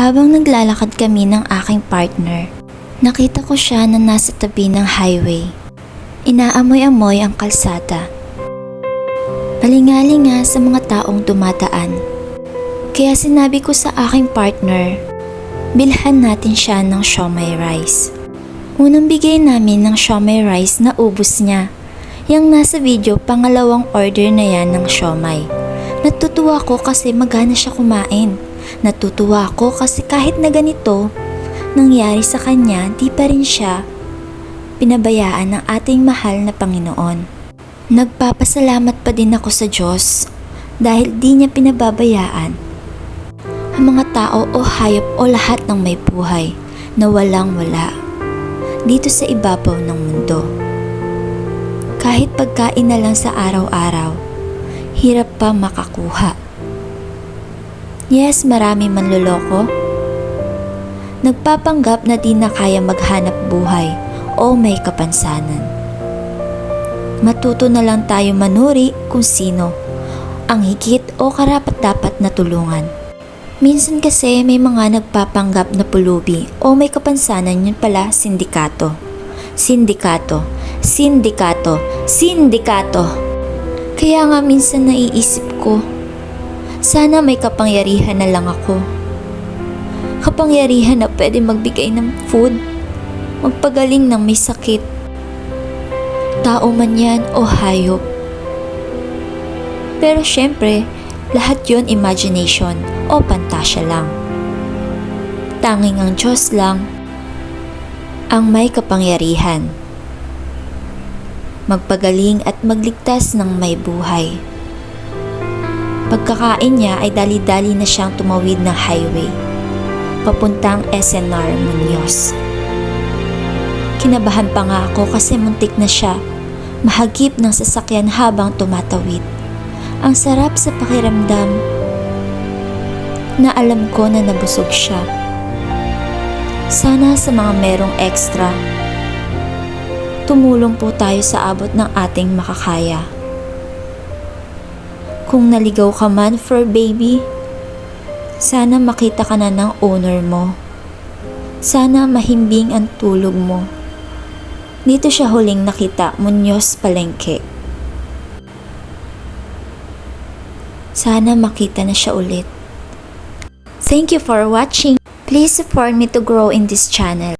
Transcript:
Habang naglalakad kami ng aking partner, nakita ko siya na nasa tabi ng highway. Inaamoy-amoy ang kalsada. Palingalinga sa mga taong dumadaan. Kaya sinabi ko sa aking partner, bilhan natin siya ng siomay rice. Unang bigay namin ng siomay rice na ubus niya. Yang nasa video, pangalawang order na yan ng siomay. Natutuwa ko kasi magana siya kumain. Natutuwa ko kasi kahit na ganito, nangyari sa kanya, di pa rin siya pinabayaan ng ating mahal na Panginoon. Nagpapasalamat pa din ako sa Diyos dahil di niya pinababayaan ang mga tao o hayop o lahat ng may buhay na walang wala dito sa ibabaw ng mundo. Kahit pagkain na lang sa araw-araw, hirap pa makakuha. Yes, marami manloloko. Nagpapanggap na di na kaya maghanap buhay o may kapansanan. Matuto na lang tayo manuri kung sino ang higit o karapat-dapat na tulungan. Minsan kasi may mga nagpapanggap na pulubi o may kapansanan yun pala sindikato. Sindikato, sindikato, sindikato. Kaya nga minsan naiisip ko, sana may kapangyarihan na lang ako. Kapangyarihan na pwede magbigay ng food, magpagaling ng may sakit. Tao man yan o hayop. Pero syempre, lahat yon imagination o pantasya lang. Tanging ang Diyos lang ang may kapangyarihan. Magpagaling at magligtas ng may buhay. Pagkakain niya ay dali-dali na siyang tumawid ng highway, papuntang SNR Muñoz. Kinabahan pa nga ako kasi muntik na siya, mahagip ng sasakyan habang tumatawid. Ang sarap sa pakiramdam na alam ko na nabusog siya. Sana sa mga merong extra, tumulong po tayo sa abot ng ating makakaya. Kung naligaw ka man for baby, sana makita ka na ng owner mo. Sana mahimbing ang tulog mo. Dito siya huling nakita, Muñoz Palengke. Sana makita na siya ulit. Thank you for watching. Please support me to grow in this channel.